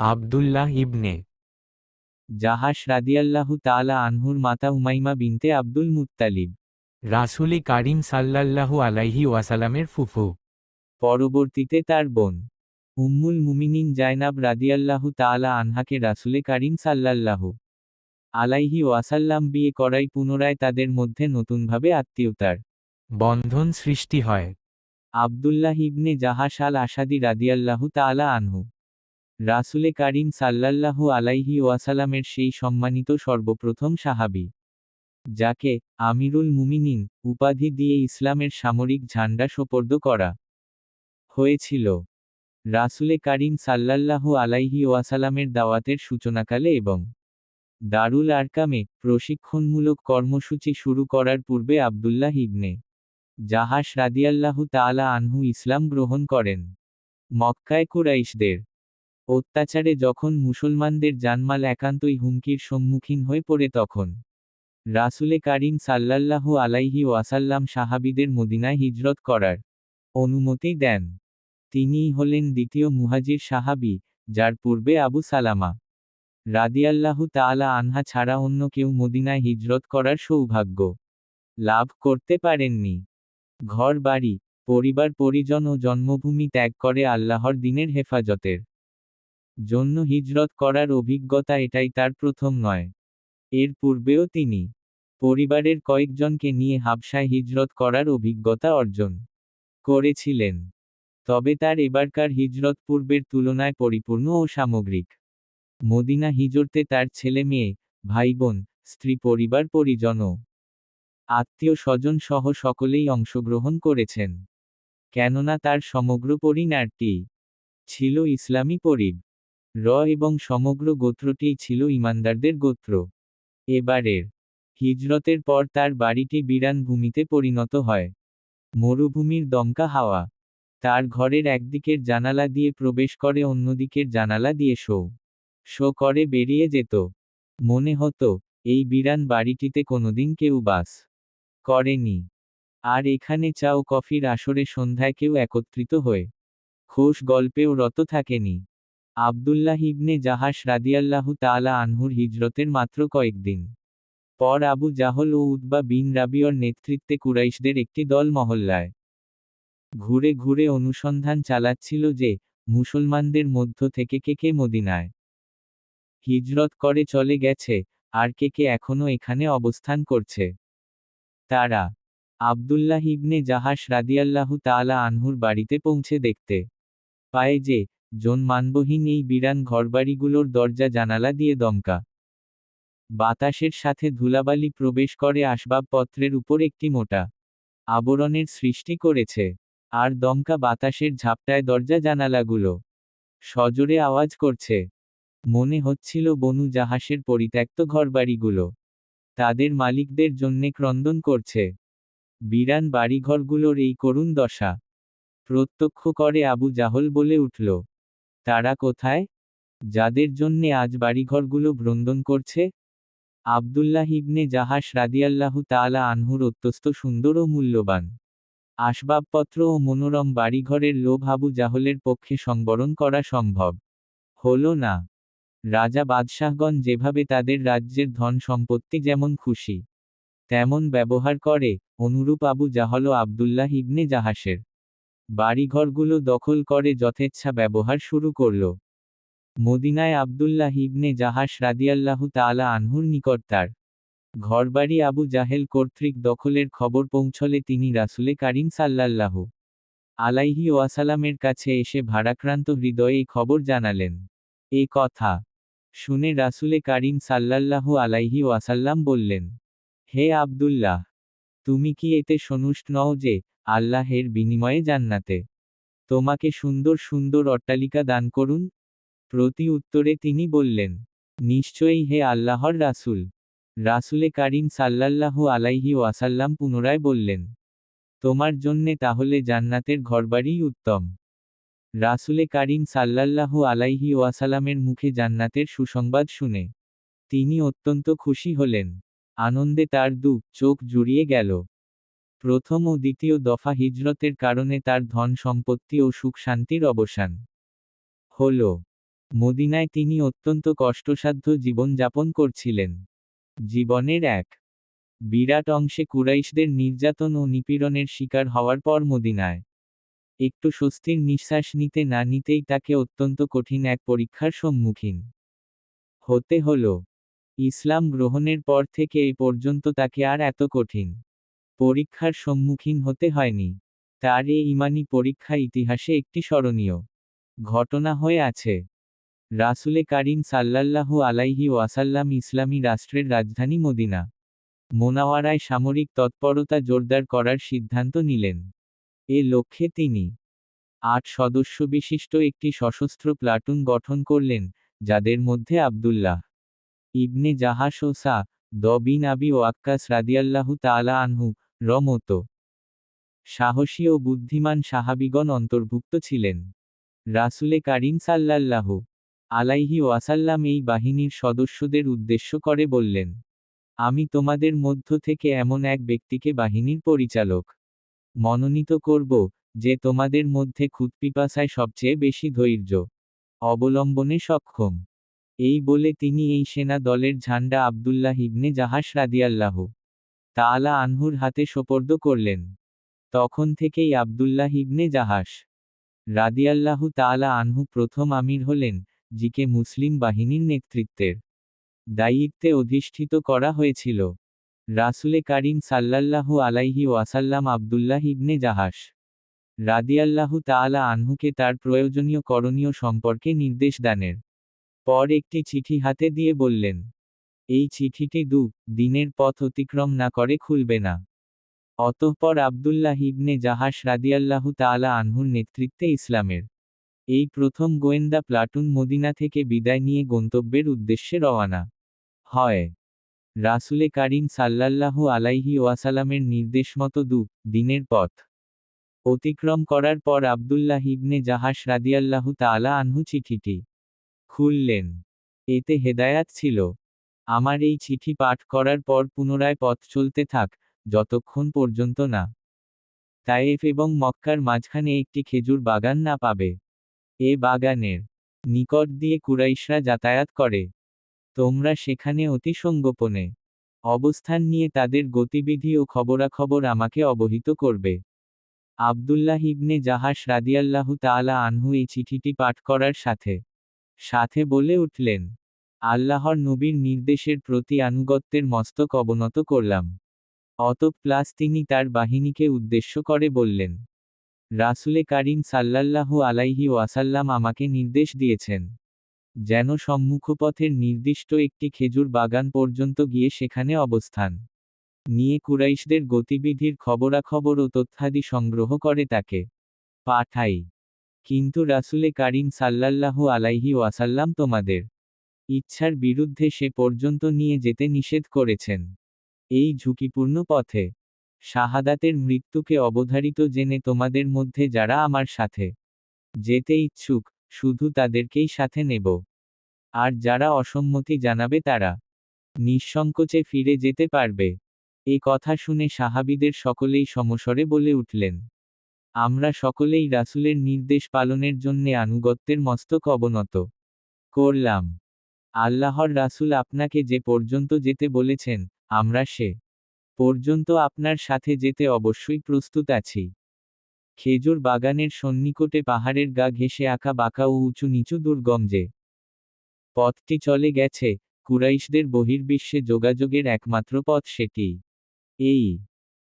আবদুল্লাহ ইবনে জাহাস রাদিয়াল্লাহু তাআলা আনহুর মাতা উমাইমা বিনতে আব্দুল মুত্তালিব। রাসুলি কারিম সাল্লাল্লাহু আলাইহি ওয়াসালামের ফুফু। পরবর্তীতে তার বোন। উম্মুল মুমিনিন জায়নাব রাদিয়াল্লাহু তাআলা আনহাকে রাসুলে কারিম সাল্লাল্লাহু আলাইহি ওয়াসাল্লাম বিয়ে করাই পুনরায় তাদের মধ্যে নতুনভাবে আত্মীয়তার বন্ধন সৃষ্টি হয়। আবদুল্লাহ ইবনে জাহাস আল আসাদি রাদিয়াল্লাহু তাআলা আনহু রাসুলে কারিম সাল্লাল্লাহু আলাইহি ওয়াসালামের সেই সম্মানিত সর্বপ্রথম সাহাবি, যাকে আমিরুল মুমিনিন উপাধি দিয়ে ইসলামের সামরিক ঝান্ডা সোপর্দ করা হয়েছিল। রাসুলে কারিম সাল্লাল্লাহু আলাইহি ওয়াসালামের দাওয়াতের সূচনাকালে এবং দারুল আরকামে প্রশিক্ষণমূলক কর্মসূচি শুরু করার পূর্বে আবদুল্লাহ ইবনে জাহাস রাদিয়াল্লাহু তাআলা আনহু ইসলাম গ্রহণ করেন। মক্কায় কুরাইশদের অত্যাচারে যখন মুসলমানদের জানমাল একান্তই হুমকির সম্মুখীন হয়ে পড়ে তখন রাসুলে কারিম সাল্লাল্লাহু আলাইহি ওয়াসাল্লাম সাহাবিদের মদিনায় হিজরত করার অনুমতি দেন। তিনিই হলেন দ্বিতীয় মুহাজির সাহাবি, যার পূর্বে আবু সালামা রাদিয়াল্লাহু তাআলা আনহা ছাড়া অন্য কেউ মদিনায় হিজরত করার সৌভাগ্য লাভ করতে পারেননি। ঘর বাড়ি পরিবার পরিজন ও জন্মভূমি ত্যাগ করে আল্লাহর দিনের হেফাজতের জন্য হিজরত করার অভিজ্ঞতা এটাই তার প্রথম নয়। এর পূর্বেও তিনি পরিবারের কয়েকজনকে নিয়ে হাবসায় হিজরত করার অভিজ্ঞতা অর্জন করেছিলেন। তবে তার এবারকার হিজরত পূর্বের তুলনায় পরিপূর্ণ ও সামগ্রিক। মদিনা হিজরতে তার ছেলে মেয়ে ভাই বোন স্ত্রী পরিবার পরিজনও আত্মীয় স্বজন সহ সকলেই অংশগ্রহণ করেছেন। কেননা তার সমগ্র পরিণারটি ছিল ইসলামী পরিব র এবং সমগ্র গোত্রটিই ছিল ইমানদারদের গোত্র। এবারের হিজরতের পর তার বাড়িটি বিরান ভূমিতে পরিণত হয়। মরুভূমির দমকা হাওয়া। তার ঘরের একদিকের জানালা দিয়ে প্রবেশ করে অন্যদিকের জানালা দিয়ে শো। শো করে বেরিয়ে যেত। মনে হতো, এই বিরান বাড়িটিতে কোনোদিন কেউ বাস করেনি। আর এখানে চা ও কফির আসরে সন্ধ্যায় কেউ একত্রিত হয়ে খোশ গল্পেও রত থাকেনি। আবদুল্লাহ ইবনে জাহাস রাদিয়াল্লাহু তাআলা আনহুর হিজরতের মাত্র কয়েকদিন। পর আবু জাহল ও উতবা বিন রাবিয়র নেতৃত্বে কুরাইশদের একটি দল মহল্লায়। ঘুরে ঘুরে অনুসন্ধান চালাচ্ছিল যে, মুসলমানদের মধ্য থেকে কে কে মদিনায় হিজরত করে চলে গেছে, আর কে কে এখনও এখানে অবস্থান করছে। তারা আবদুল্লাহ ইবনে জাহাস রাদিয়াল্লাহু তাআলা আনহুর বাড়িতে পৌঁছে দেখতে পায় যে জন মানবহীন এই বিরান ঘরবাড়িগুলোর দরজা জানালা দিয়ে দমকা। বাতাসের সাথে ধুলাবালি প্রবেশ করে আসবাবপত্রের উপর একটি মোটা আবরণের সৃষ্টি করেছে, আর দমকা বাতাসের ঝাপটায় দরজা জানালাগুলো সজোরে আওয়াজ করছে। মনে হচ্ছিল বনু জাহাসের পরিত্যক্ত ঘরবাড়িগুলো, তাদের মালিকদের জন্যে ক্রন্দন করছে। বিরান বাড়িঘরগুলোর এই করুণ দশা প্রত্যক্ষ করে আবু জাহল বলে উঠল। তারা কোথায়? যাদের জন্যে আজ বাড়িঘরগুলো ভ্রন্দন করছে? আবদুল্লাহ ইবনে জাহাস রাদিয়াল্লাহু তাআলা আনহুর অত্যস্ত সুন্দর ও মূল্যবান আসবাবপত্র ও মনোরম বাড়িঘরের লোভ আবু জাহলের পক্ষে সংবরণ করা সম্ভব। হল না। রাজা বাদশাহগণ যেভাবে তাদের রাজ্যের ধন সম্পত্তি যেমন খুশি, তেমন ব্যবহার করে, অনুরূপ আবু জাহল আবদুল্লাহ ইবনে জাহাসের বাড়িঘরগুলো দখল করে যথেচ্ছা ব্যবহার শুরু করল। মদিনায় আবদুল্লাহ ইবনে জাহাস রাদিয়াল্লাহু তাআলা আনহুর নিকট তার ঘরবাড়ি আবু জাহেল কর্তৃক দখলের খবর পৌঁছলে তিনি রাসুলে কারিম সাল্লাল্লাহু আলাইহি ওয়াসালামের কাছে এসে ভারাক্রান্ত হৃদয়ে এই খবর জানালেন। এ কথা শুনে রাসুলে কারিম সাল্লাল্লাহু আলাইহি ওয়াসাল্লাম বললেন, হে আবদুল্লাহ, তুমি কি এতে সনুষ্ট নও যে আল্লাহের বিনিময়ে জান্নাতে। তোমাকে সুন্দর সুন্দর অট্টালিকা দান করুন। প্রতি উত্তরে তিনি বললেন, নিশ্চয়ই হে আল্লাহর রাসুল। রাসুলে কারিম সাল্লাল্লাহু আলাইহি ওয়াসাল্লাম পুনরায় বললেন, তোমার জন্যে তাহলে জান্নাতের ঘরবাড়িই উত্তম। রাসুলে কারিম সাল্লাল্লাহু আলাইহি ওয়াসালামের মুখে জান্নাতের সুসংবাদ শুনে, তিনি অত্যন্ত খুশি হলেন। আনন্দে তার দু চোখ জুড়িয়ে গেল। প্রথম ও দ্বিতীয় দফা হিজরতের কারণে তার ধন সম্পত্তি ও সুখ শান্তির অবসান। হল, মদিনায় তিনি অত্যন্ত কষ্টসাধ্য জীবনযাপন করছিলেন। জীবনের এক বিরাট অংশে কুরাইশদের নির্যাতন ও নিপীড়নের শিকার হওয়ার পর মদিনায়। একটু স্বস্তির নিঃশ্বাস নিতে না নিতেই তাকে অত্যন্ত কঠিন এক পরীক্ষার সম্মুখীন। হতে হল, ইসলাম গ্রহণের পর থেকে এ পর্যন্ত তাকে আর এত কঠিন পরীক্ষার সম্মুখীন হতে হয়নি। তার এ ইমানি পরীক্ষা ইতিহাসে একটি স্মরণীয় ঘটনা হয়ে আছে। রাসুলে কারিম সাল্লাল্লাহু আলাইহি ওয়াসাল্লাম ইসলামী রাষ্ট্রের রাজধানী মদিনা, মোনাওয়ারায় সামরিক তৎপরতা জোরদার করার সিদ্ধান্ত নিলেন। এ লক্ষ্যে তিনি আট সদস্য বিশিষ্ট একটি সশস্ত্র প্লাটুন গঠন করলেন, যাদের মধ্যে আবদুল্লাহ ইবনে জাহাস ও সা দ বিন আবি ও আক্কাস রাদিয়াল্লাহু তাআলা আনহু রমত। সাহসী ও বুদ্ধিমান সাহাবিগণ অন্তর্ভুক্ত ছিলেন। রাসুলে কারিম সাল্লাল্লাহু আলাইহি ওয়াসাল্লাম এই বাহিনীর সদস্যদের উদ্দেশ্য করে বললেন, আমি তোমাদের মধ্য থেকে এমন এক ব্যক্তিকে বাহিনীর পরিচালক মনোনীত করব যে তোমাদের মধ্যে খুদপিপাসায় সবচেয়ে বেশি ধৈর্য অবলম্বনে সক্ষম। এই বলে তিনি এই সেনা দলের ঝান্ডা আবদুল্লাহ ইবনে জাহাস রাদিয়াল্লাহ তাআলা আনহুর হাতে সোপর্দ করলেন। তখন থেকেই আবদুল্লাহ ইবনে জাহাস রাদিয়াল্লাহু তাআলা আনহু প্রথম আমির হলেন, জিকে মুসলিম বাহিনীর নেতৃত্বের দায়িত্বে অধিষ্ঠিত করা হয়েছিল। রাসুলে কারিম সাল্লাল্লাহু আলাইহি ওয়াসাল্লাম আবদুল্লাহ ইবনে জাহাস রাদিয়াল্লাহু তাআলা আনহুকে তার প্রয়োজনীয় করণীয় সম্পর্কে নির্দেশ দানের পর একটি চিঠি হাতে দিয়ে বললেন এই চিঠিটি দু, দিনের পথ অতিক্রম না করে খুলবে না। অতঃপর আবদুল্লাহ ইবনে জাহাস রাদিয়াল্লাহু তাআলা আনহুর নেতৃত্বে ইসলামের এই প্রথম গোয়েন্দা প্লাটুন মদিনা থেকে বিদায় নিয়ে গন্তব্যের উদ্দেশ্যে রওয়ানা হয়। রাসুলে কারিম সাল্লাল্লাহু আলাইহি ওয়াসালামের নির্দেশমতো দু, দিনের পথ অতিক্রম করার পর আবদুল্লাহ ইবনে জাহাস রাদিয়াল্লাহু তাআলা আনহু চিঠিটি খুললেন। এতে হেদায়াত ছিল। আমার এই চিঠি পাঠ করার পর পুনরায় পথ চলতে থাক, যতক্ষণ পর্যন্ত না। তায়েফ এবং মক্কার মাঝখানে একটি খেজুর বাগান না পাবে। এ বাগানের নিকট দিয়ে কুরাইশরা যাতায়াত করে। তোমরা সেখানে অতি সঙ্গোপনে অবস্থান নিয়ে তাদের গতিবিধি ও খবরাখবর আমাকে অবহিত করবে। আবদুল্লাহ ইবনে জাহাস রাদিয়াল্লাহু তাআলা আনহু এই চিঠিটি পাঠ করার সাথে সাথে বলে উঠলেন আল্লাহর নবীর নির্দেশের প্রতি আনুগত্যের মস্তক অবনত করলাম। অত প্লাস তিনি তার বাহিনীকে উদ্দেশ্য করে বললেন, রাসুলে কারিম সাল্লাল্লাহু আলাইহি ওয়াসাল্লাম আমাকে নির্দেশ দিয়েছেন, যেন সম্মুখপথের নির্দিষ্ট একটি খেজুর বাগান পর্যন্ত গিয়ে সেখানে অবস্থান। নিয়ে কুরাইশদের গতিবিধির খবরাখবর ও তথ্যাদি সংগ্রহ করে তাকে পাঠাই। কিন্তু রাসুলে কারিম সাল্লাল্লাহু আলাইহি ওয়াসাল্লাম তোমাদের ইচ্ছার বিরুদ্ধে সে পর্যন্ত নিয়ে যেতে নিষেধ করেছেন। এই ঝুঁকিপূর্ণ পথে শাহাদাতের মৃত্যুকে অবধারিত জেনে তোমাদের মধ্যে যারা আমার সাথে যেতে ইচ্ছুক, শুধু তাদেরকেই সাথে নেব। আর যারা অসম্মতি জানাবে তারা নিঃসংকোচে ফিরে যেতে পারবে। এ কথা শুনে সাহাবিদের সকলেই সমস্বরে বলে উঠলেন, আমরা সকলেই রাসুলের নির্দেশ পালনের জন্যে আনুগত্যের মস্তক অবনত করলাম। আল্লাহর রাসুল আপনাকে যে পর্যন্ত যেতে বলেছেন, আমরা সে পর্যন্ত আপনার সাথে যেতে অবশ্যই প্রস্তুত আছি। খেজুর বাগানের সন্নিকটে পাহাড়ের গা ঘেঁষে আঁকা বাঁকা ও উঁচু নিচু দুর্গম যে পথটি চলে গেছে, কুরাইশদের বহির্বিশ্বে যোগাযোগের একমাত্র পথ সেটি। এই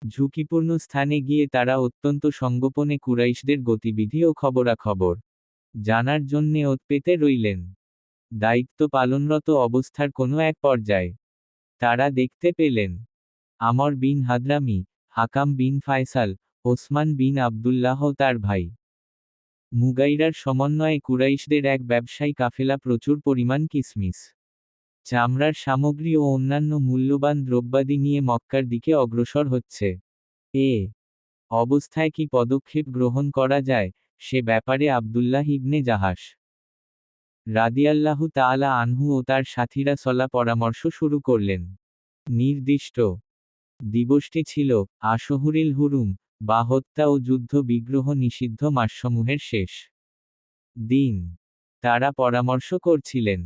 ঝুঁকিপূর্ণ স্থানে গিয়ে তারা অত্যন্ত সঙ্গোপনে কুরাইশদের গতিবিধি ও খবরাখবর জানার জন্যে ওত পেতে রইলেন। দায়িত্ব পালনরত অবস্থার কোনো এক পর্যায়ে। তারা দেখতে পেলেন, Amr bin Hadrami, Hakam bin Faisal, Osman bin Abdullah তার ভাই। মুগাইরার সমন্বয়ে কুরাইশদের এক ব্যবসায়ী কাফেলা প্রচুর পরিমাণ কিসমিস, চামড়ার সামগ্রী ও অন্যান্য মূল্যবান দ্রব্যাদি নিয়ে মক্কার দিকে অগ্রসর হচ্ছে। এ অবস্থায় কি পদক্ষেপ গ্রহণ করা যায়, সে ব্যাপারে আবদুল্লাহ ইবনে জাহাস রাদিয়াল্লাহু তাআলা আনহু ও তার সাথীরা সলা পরামর্শ শুরু করলেন। নির্দিষ্ট দিবসটি ছিল আশহুরিল হুরুম বা হত্যা ও যুদ্ধ বিগ্রহ নিষিদ্ধ মাসসমূহের শেষ দিন। তারা পরামর্শ করছিলেন,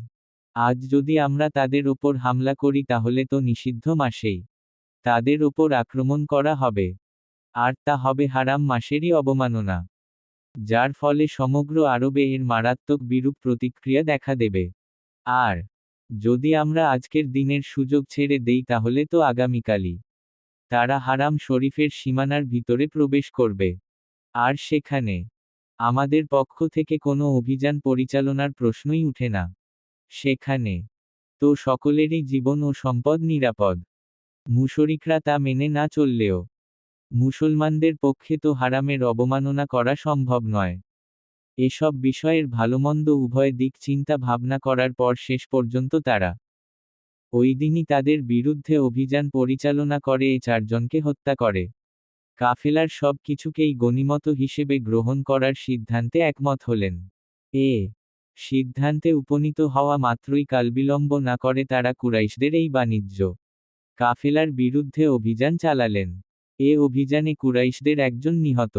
আজ যদি আমরা তাদের ওপর হামলা করি তাহলে তো নিষিদ্ধ মাসেই। তাদের ওপর আক্রমণ করা হবে। আর তা হবে হারাম মাসেরই অবমাননা। যার ফলে সমগ্র আরবে এর মারাত্মক বিরূপ প্রতিক্রিয়া দেখা দেবে। আর, যদি আমরা আজকের দিনের সুযোগ ছেড়ে দেই তাহলে তো আগামীকালই। তারা হারাম শরীফের সীমানার ভিতরে প্রবেশ করবে। আর সেখানে, আমাদের পক্ষ থেকে কোনো অভিযান পরিচালনার প্রশ্নই উঠে না। সেখানে, তো সকলেরই জীবন ও সম্পদ নিরাপদ। মুশরিকরা তা মেনে না চললেও মুসলমানদের পক্ষে তো হারামের অবমাননা করা সম্ভব নয়। এসব বিষয়ের ভালোমন্দ উভয় দিক চিন্তা ভাবনা করার পর শেষ পর্যন্ত তারা ওই দিনই তাদের বিরুদ্ধে অভিযান পরিচালনা করে এই চারজনকে হত্যা করে। কাফেলার সব কিছুকেই গণিমত হিসেবে গ্রহণ করার সিদ্ধান্তে একমত হলেন। এ সিদ্ধান্তে উপনীত হওয়া মাত্রই কালবিলম্ব না করে তারা কুরাইশদের এই বাণিজ্য। কাফেলার বিরুদ্ধে অভিযান চালালেন। এ অভিযানে কুরাইশদের একজন নিহত।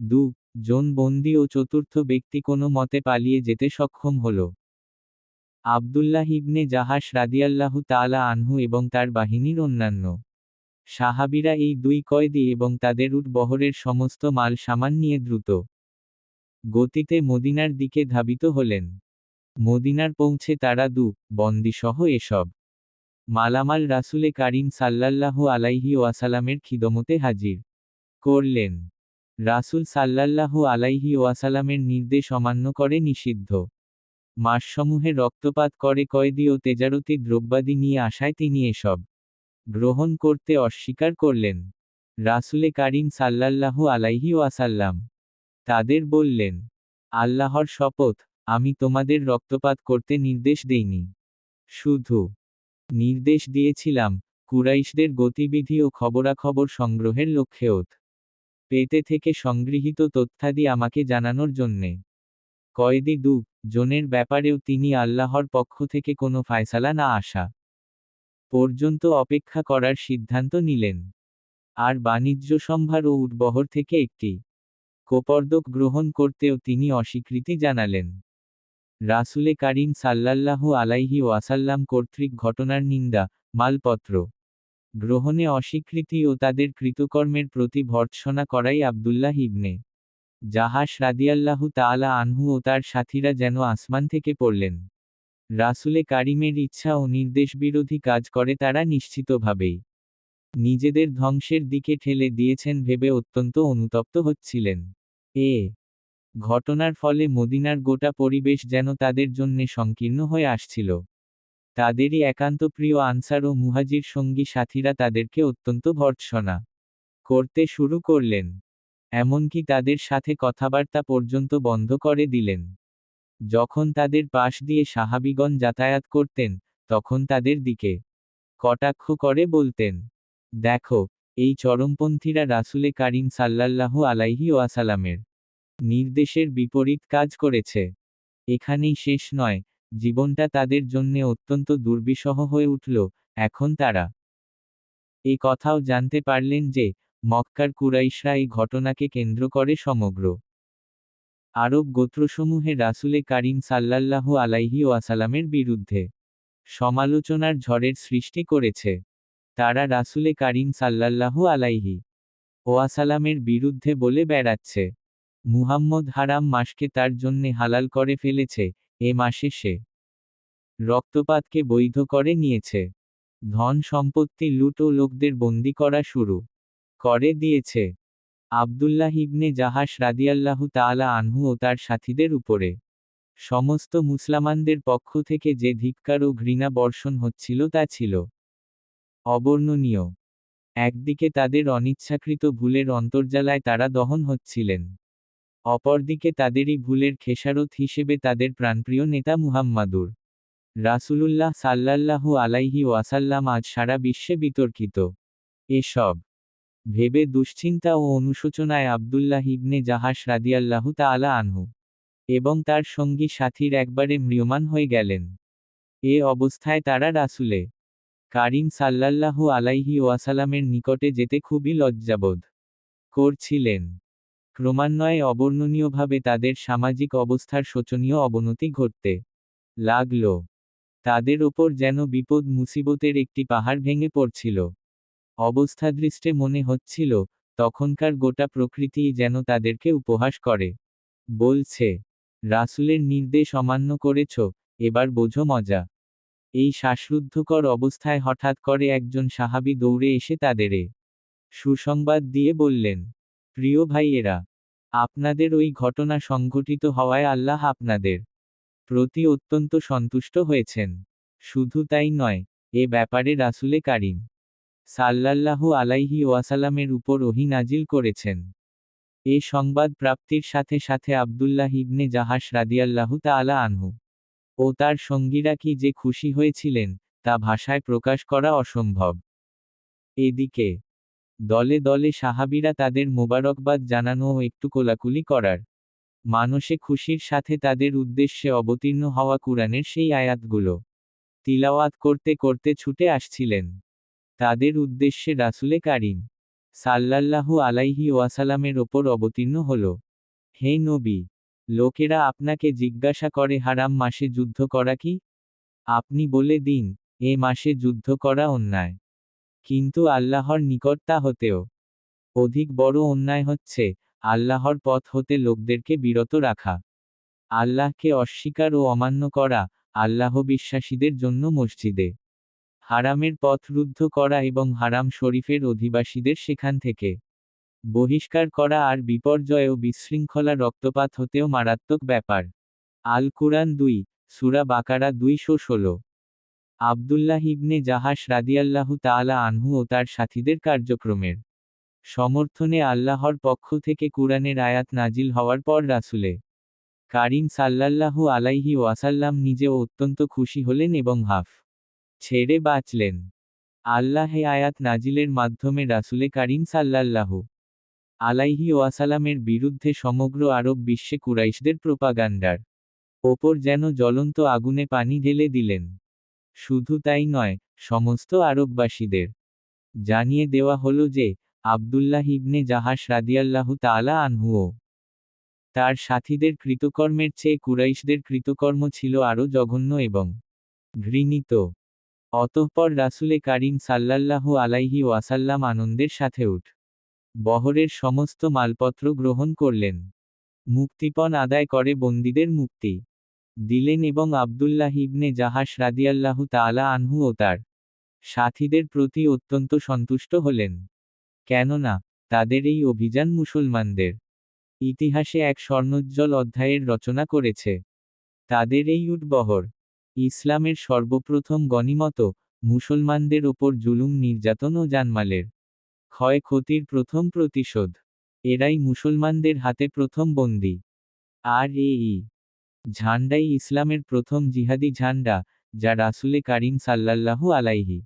দু, জন বন্দী ও চতুর্থ ব্যক্তি কোনো মতে পালিয়ে যেতে সক্ষম হল। আবদুল্লাহ ইবনে জাহাস রাদিয়াল্লাহু তাআলা আনহু এবং তার বাহিনীর অন্যান্য সাহাবিরা এই দুই কয়েদি এবং তাদের উট বহরের সমস্ত মাল সামান নিয়ে দ্রুত গতিতে মদিনার দিকে ধাবিত হলেন। মদিনার পৌঁছে তারা দু, বন্দিসহ এসব মালামাল রাসুলে কারিম সাল্লাল্লাহু আলাইহি ওয়াসালামের খিদমতে হাজির। করলেন। রাসুল সাল্লাল্লাহু আলাইহি ওয়াসালামের নির্দেশ অমান্য করে নিষিদ্ধ। মাসসমূহে রক্তপাত করে কয়েদি ও তেজারতি দ্রব্যাদি নিয়ে আসায় তিনি এসব গ্রহণ করতে অস্বীকার করলেন। রাসুলে কারিম সাল্লাল্লাহু আলাইহি ওয়াসাল্লাম তাদের বললেন, আল্লাহর শপথ, আমি তোমাদের রক্তপাত করতে নির্দেশ দেইনি। শুধু নির্দেশ দিয়েছিলাম, কুরাইশদের গতিবিধি ও খবরাখবর সংগ্রহের লক্ষ্যেওত পেতে থেকে সংগৃহীত তথ্যাদি আমাকে জানানোর জন্যে। কয়েদি দু, জনের ব্যাপারেও তিনি আল্লাহর পক্ষ থেকে কোনো ফায়সালা না আসা পর্যন্ত অপেক্ষা করার সিদ্ধান্ত নিলেন। আর বাণিজ্য সম্ভার ও উটবহর থেকে একটি কোপর্দক গ্রহণ করতেও তিনি অস্বীকৃতি জানালেন। রাসুলে কারিম সাল্লাল্লাহু আলাইহি ওয়াসাল্লাম কর্তৃক ঘটনার নিন্দা, মালপত্র গ্রহণে অস্বীকৃতি ও তাদের কৃতকর্মের প্রতি ভর্ৎসনা করাই আবদুল্লাহ ইবনে জাহাস রাদিয়াল্লাহু তাআলা আনহু ও তার সাথীরা যেন আসমান থেকে পড়লেন। রাসুলে কারিমের ইচ্ছা ও নির্দেশ বিরোধী কাজ করে তারা নিশ্চিতভাবেই নিজেদের ধ্বংসের দিকে ঠেলে দিয়েছেন ভেবে অত্যন্ত অনুতপ্ত হচ্ছিলেন। এ ঘটনার ফলে মদিনার গোটা পরিবেশ যেন তাদের জন্যে সংকীর্ণ হয়ে আসছিল। তাদেরই একান্ত প্রিয় আনসার ও মুহাজির সঙ্গী সাথীরা তাদেরকে অত্যন্ত ভর্ৎসনা করতে শুরু করলেন, এমনকি তাদের সাথে কথাবার্তা পর্যন্ত বন্ধ করে দিলেন। যখন তাদের পাশ দিয়ে সাহাবিগণ যাতায়াত করতেন, তখন তাদের দিকে কটাক্ষ করে বলতেন, দেখো, এই চরমপন্থীরা রাসুলে কারিম সাল্লাল্লাহু আলাইহি ওয়াসালামের নির্দেশের বিপরীত কাজ করেছে। এখানেই শেষ নয়, জীবনটা তাদের জন্যে অত্যন্ত দুর্বিষহ হয়ে উঠল, এখন তারা। এ কথাও জানতে পারলেন যে, মক্কার কুরাইশরা এই ঘটনাকে কেন্দ্র করে সমগ্র আরব গোত্রসমূহে রাসুলে কারিম সাল্লাল্লাহু আলাইহি ওয়াসালামের বিরুদ্ধে সমালোচনার ঝড়ের সৃষ্টি করেছে। তারা রাসুলে কারিম সাল্লাল্লাহু আলাইহি ওয়াসালামের বিরুদ্ধে বলে বেড়াচ্ছে। মুহাম্মদ হারাম মাসকে তার জন্যে হালাল করে ফেলেছে, এ মাসে সে রক্তপাতকে বৈধ করে নিয়েছে। ধন সম্পত্তি লুট ও লোকদের বন্দি করা শুরু করে দিয়েছে। আবদুল্লাহ ইবনে জাহাস রাদিয়াল্লাহু তাআলা আনহু ও তার সাথীদের উপরে। সমস্ত মুসলমানদের পক্ষ থেকে যে ধিক্কার ও ঘৃণা বর্ষণ হচ্ছিল তা ছিল অবর্ণনীয়। একদিকে তাদের অনিচ্ছাকৃত ভুলের অন্তর্জালায় তারা দহন হচ্ছিলেন। অপরদিকে তাদেরই ভুলের খেসারত হিসেবে তাদের প্রাণপ্রিয় নেতা মুহাম্মাদুর রাসূলুল্লাহ সাল্লাল্লাহু আলাইহি ওয়াসাল্লাম আজ সারা বিশ্বে বিতর্কিত। এসব ভেবে দুশ্চিন্তা ও অনুশোচনায় আবদুল্লাহ ইবনে জাহাস রাদিয়াল্লাহু তাআলা আনহু এবং তার সঙ্গী সাথীর একবারে ম্রিয়মান হয়ে গেলেন। এ অবস্থায় তারা রাসুলে কারিম সাল্লাল্লাহু আলাইহি ওয়াসালামের নিকটে যেতে খুবই লজ্জাবোধ করছিলেন। ক্রমান্বয়ে অবর্ণনীয়ভাবে তাদের সামাজিক অবস্থার শোচনীয় অবনতি ঘটতে লাগল। তাদের ওপর যেন বিপদ মুসিবতের একটি পাহাড় ভেঙে পড়ছিল। অবস্থাদৃষ্টে মনে হচ্ছিল, তখনকার গোটা প্রকৃতিই যেন তাদেরকে উপহাস করে। বলছে, রাসুলের নির্দেশ অমান্য করেছ, এবার বোঝো মজা। এই শ্বাসরুদ্ধকর অবস্থায় হঠাৎ করে একজন সাহাবী দৌড়ে এসে তাদেরে সুসংবাদ দিয়ে বললেন প্রিয় ভাইয়েরা, আপনাদের ওই ঘটনা সংঘটিত হওয়ায় আল্লাহ আপনাদের প্রতি অত্যন্ত সন্তুষ্ট হয়েছেন। শুধু তাই নয়, এ ব্যাপারে রাসুলে কারিম সাল্লাল্লাহু আলাইহি ওয়াসাল্লামের উপর ওহি নাজিল করেছেন। এ সংবাদ প্রাপ্তির সাথে সাথে আবদুল্লাহ ইবনে জাহাস রাদিয়াল্লাহু তাআলা আনহু ও তার সঙ্গীরা কি যে খুশি হয়েছিলেন, তা ভাষায় প্রকাশ করা অসম্ভব। এদিকে দলে দলে সাহাবিরা তাদের মোবারকবাদ জানানো ও একটু কোলাকুলি করার। মানসে খুশির সাথে তাদের উদ্দেশ্যে অবতীর্ণ হওয়া কুরআনের সেই আয়াতগুলো। তিলাওয়াত করতে করতে ছুটে আসছিলেন। তাদের উদ্দেশ্যে রাসুলে কারিম সাল্লাল্লাহু আলাইহি ওয়াসালামের ওপর অবতীর্ণ হল। হে নবী, লোকেরা আপনাকে জিজ্ঞাসা করে হারাম মাসে যুদ্ধ করা কি? আপনি বলে দিন, এ মাসে যুদ্ধ করা অন্যায়। কিন্তু আল্লাহর নিকট তা হতেও অধিক বড় অন্যায় হচ্ছে আল্লাহর পথ হতে লোকদেরকে বিরত রাখা। আল্লাহকে অস্বীকার ও অমান্য করা আল্লাহ বিশ্বাসীদের জন্য মসজিদে। হারামের পথ রুদ্ধ করা এবং হারাম শরীফের অধিবাসীদের সেখান থেকে বহিষ্কার করা আর বিপর্যয় ও বিশৃঙ্খলা রক্তপাত হতেও মারাত্মক ব্যাপার। আল কুরআন দুই, সুরা বাকারা দুইশো ষোলো। আবদুল্লাহ ইবনে জাহাস রাদিয়াল্লাহু তাআলা আনহু ও তার সাথীদের কার্যক্রমের সমর্থনে আল্লাহর পক্ষ থেকে কুরআনের আয়াত নাজিল হওয়ার পর রাসুলে কারিম সাল্লাল্লাহু আলাইহি ওয়াসাল্লাম নিজেও অত্যন্ত খুশি হলেন এবং হাফ ছেড়ে বাঁচলেন। আল্লাহে আয়াত নাজিলের মাধ্যমে রাসুলে কারিম সাল্লাল্লাহু আলাইহি ওয়াসালামের বিরুদ্ধে সমগ্র আরব বিশ্বে কুরাইশদের প্রোপাগান্ডার ওপর যেন জ্বলন্ত আগুনে পানি ঢেলে দিলেন। শুধু তাই নয়, সমস্ত আরববাসীদের। জানিয়ে দেওয়া হলো যে, আবদুল্লাহ ইবনে জাহাস রাদিয়াল্লাহু তাআলা আনহুও। তার সাথীদের কৃতকর্মের চেয়ে কুরাইশদের কৃতকর্ম ছিল আরও জঘন্য এবং ঘৃণিত। অতঃপর রাসুলে কারিম সাল্লাল্লাহু আলাইহি ওয়াসাল্লাম আনন্দের সাথে উঠ। বহরের সমস্ত মালপত্র গ্রহণ করলেন। মুক্তিপণ আদায় করে বন্দীদের মুক্তি। দিলেন এবং আবদুল্লাহ ইবনে জাহাস রাদিয়াল্লাহু তাআলা আনহু ও তার সাথীদের প্রতি অত্যন্ত সন্তুষ্ট হলেন। কেননা, তাদের এই অভিযান মুসলমানদের ইতিহাসে এক স্বর্ণোজ্জ্বল অধ্যায়ের রচনা করেছে। তাদের এই উটবহর, ইসলামের সর্বপ্রথম গণিমত, মুসলমানদের ওপর জুলুম, নির্যাতন ও জানমালের ক্ষয়ক্ষতির প্রথম প্রতিশোধ। এরাই মুসলমানদের হাতে প্রথম বন্দী। আর এই ঝান্ডাই ইসলামের প্রথম জিহাদি ঝান্ডা, যা রাসুলে কারিম সাল্লাল্লাহু আলাইহি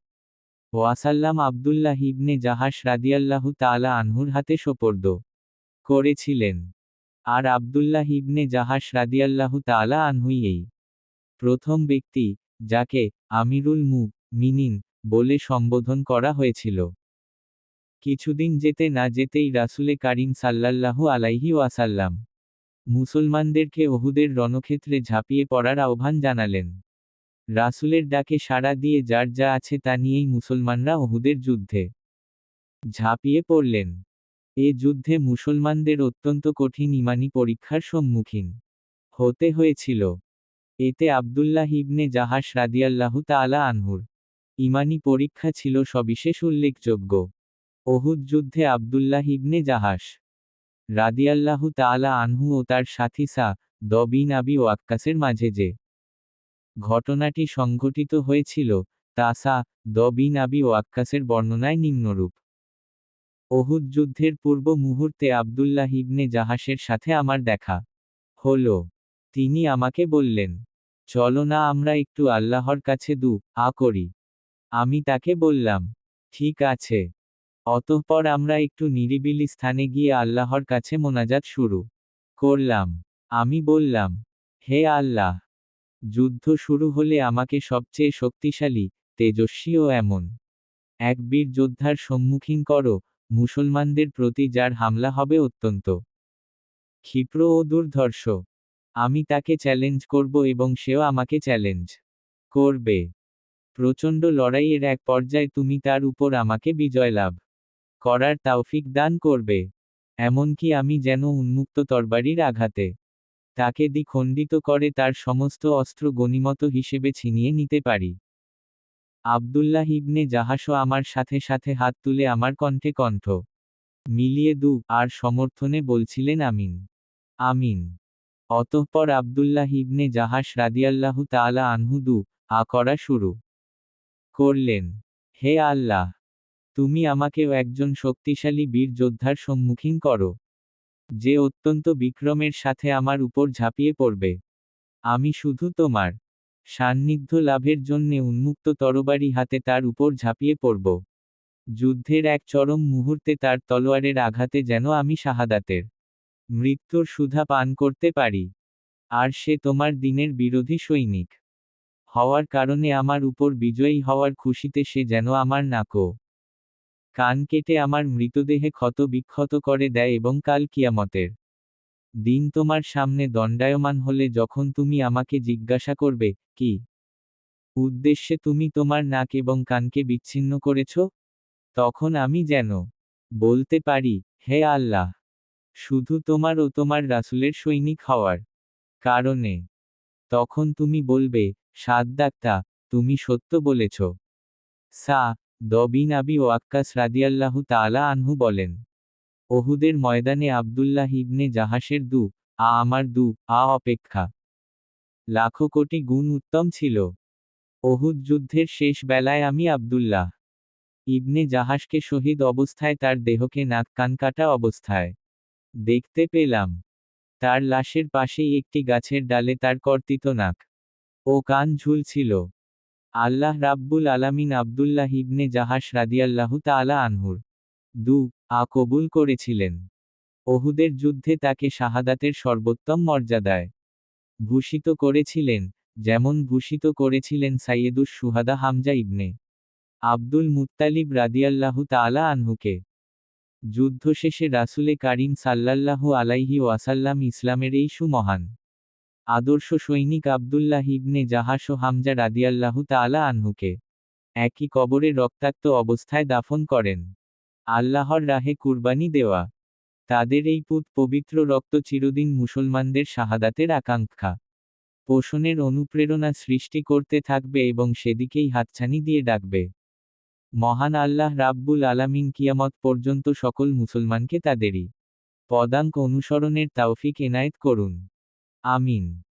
ওয়াসাল্লাম আবদুল্লাহ ইবনে জাহাস রাদিয়াল্লাহু তাআলা আনহুর হাতে সোপর্দ করেছিলেন। আর আবদুল্লাহ ইবনে জাহাস রাদিয়াল্লাহু তাআলা আনহুই এই প্রথম ব্যক্তি, যাকে আমিরুল মু মিনিন বলে সম্বোধন করা হয়েছিল। কিছুদিন যেতে না যেতেই রাসুলে কারিম সাল্লাল্লাহু আলাইহি ওয়াসাল্লাম মুসলমানদেরকে ওহুদের রণক্ষেত্রে ঝাঁপিয়ে পড়ার আহ্বান জানালেন। রাসুলের ডাকে সাড়া দিয়ে যার যা আছে তা নিয়েই মুসলমানরা ওহুদের যুদ্ধে ঝাঁপিয়ে পড়লেন। এ যুদ্ধে মুসলমানদের অত্যন্ত কঠিন ইমানি পরীক্ষার সম্মুখীন হতে হয়েছিল। এতে আবদুল্লাহ ইবনে জাহাস রাদিয়াল্লাহু তাআলা আনহুর ইমানি পরীক্ষা ছিল সবিশেষ উল্লেখযোগ্য। অহুদ যুদ্ধে আবদুল্লাহ ইবনে জাহাস রাদিয়াল্লাহু তাআলা আনহু ও তার সাথী সা দবিন আবি ও আক্কাসের মাঝে যে ঘটনাটি সংঘটিত হয়েছিল, তা সা দবিন আবি ও আক্কাসের বর্ণনায় নিম্নরূপ। ওহুদ যুদ্ধের পূর্ব মুহূর্তে আবদুল্লাহ ইবনে জাহাসের সাথে আমার দেখা হল। তিনি আমাকে বললেন, চলো না আমরা একটু আল্লাহর কাছে দু আ করি। আমি তাকে বললাম, ঠিক আছে। অতঃপর আমরা একটু নিরিবিলি স্থানে গিয়ে আল্লাহর কাছে মোনাজাত শুরু করলাম। আমি বললাম, হে আল্লাহ, যুদ্ধ শুরু হলে আমাকে সবচেয়ে শক্তিশালী তেজস্বী ও এমন এক বীর যোদ্ধার সম্মুখীন করো, মুসলমানদের প্রতি যার হামলা হবে অত্যন্ত ক্ষিপ্র ও দুর্ধর্ষ। আমি তাকে চ্যালেঞ্জ করব এবং সেও আমাকে চ্যালেঞ্জ করবে। প্রচণ্ড লড়াইয়ের এক পর্যায়ে তুমি তার উপর আমাকে বিজয় লাভ করার তাওফিক দান করবে। এমনকি আমি যেন উন্মুক্ত তরবারির আঘাতে। তাকে দ্বিখণ্ডিত করে তার সমস্ত অস্ত্র গণিমত হিসেবে ছিনিয়ে নিতে পারি। আবদুল্লাহ ইবনে জাহাসও আমার সাথে সাথে হাত তুলে আমার কণ্ঠে কণ্ঠ। মিলিয়ে দু, আর সমর্থনে বলছিলেন, আমিন। আমিন। অতঃপর আবদুল্লাহ ইবনে জাহাস রাদিয়াল্লাহু তাআলা আনহু দু, আ, করা শুরু। করলেন, হে আল্লাহ তুমি আমাকেও একজন শক্তিশালী বীর যোদ্ধার সম্মুখীন করো। যে অত্যন্ত বিক্রমের সাথে আমার উপর ঝাঁপিয়ে পড়বে। আমি শুধু তোমার সান্নিধ্য লাভের জন্যে উন্মুক্ত তরবারি হাতে তার উপর ঝাঁপিয়ে পড়ব। যুদ্ধের এক চরম মুহূর্তে তার তলোয়ারের আঘাতে যেন আমি শাহাদাতের মৃত্যুর সুধা পান করতে পারি। আর সে তোমার দিনের বিরোধী সৈনিক। হওয়ার কারণে আমার উপর বিজয়ী হওয়ার খুশিতে সে যেন আমার নাকো কান কেটে আমার মৃতদেহে ক্ষত বিক্ষত করে দেয় এবং কাল কিয়ামতের দিন তোমার সামনে দণ্ডায়মান হলে যখন তুমি আমাকে জিজ্ঞাসা করবে, কি উদ্দেশ্যে তুমি তোমার নাক এবং কানকে বিচ্ছিন্ন করেছ? তখন আমি যেন বলতে পারি, হে আল্লাহ, শুধু তোমার ও তোমার রাসুলের সৈনিক হওয়ার কারণে। তখন তুমি বলবে সাদ্দাক্তা তুমি সত্য বলেছ। সা দবিন আবি ও আক্কাস রাদিয়াল্লাহু তাআলা আনহু বলেন, ওহুদের ময়দানে আবদুল্লাহ ইবনে জাহাসের দু, আ আমার দু, আ অপেক্ষা। লাখো কোটি গুণ উত্তম ছিল। ওহুদ যুদ্ধের শেষ বেলায় আমি আবদুল্লাহ ইবনে জাহাসকে শহীদ অবস্থায় তার দেহকে নাক কান কাটা অবস্থায় দেখতে পেলাম। তার লাশের পাশেই একটি গাছের ডালে তার কর্তিত নাক ও কান ঝুলছিল। আল্লাহ রাব্বুল আলামিন আবদুল্লাহ ইবনে জাহাস রাদিয়াল্লাহু তাআলা আনহুর দু, আ কবুল করেছিলেন। ওহুদের যুদ্ধে তাকে শাহাদাতের সর্বোত্তম মর্যাদায় ভূষিত করেছিলেন, যেমন ভূষিত করেছিলেন সাইয়েদুস সুহাদা হামজা ইবনে আব্দুল মুত্তালিব রাদিয়াল্লাহু তাআলা আনহুকে। যুদ্ধ শেষে রাসুলে কারিম সাল্লাল্লাহু আলাইহি ওয়াসাল্লাম ইসলামের এই সুমহান আদর্শ সৈনিক আবদুল্লাহ ইবনে জাহাস ও হামজা রাদিয়াল্লাহু তাআলা আনহুকে একই কবরে রক্তাক্ত অবস্থায় দাফন করেন। আল্লাহর রাহে কুরবানি দেওয়া। তাদের এই পুত পবিত্র রক্ত চিরদিন মুসলমানদের শাহাদাতের আকাঙ্ক্ষা। পোষণের অনুপ্রেরণা সৃষ্টি করতে থাকবে এবং সেদিকেই হাতছানি দিয়ে ডাকবে। মহান আল্লাহ রাব্বুল আলামিন কিয়ামত পর্যন্ত সকল মুসলমানকে তাদেরই পদাঙ্ক অনুসরণের তাওফিক এনায়েত করুন। আমিন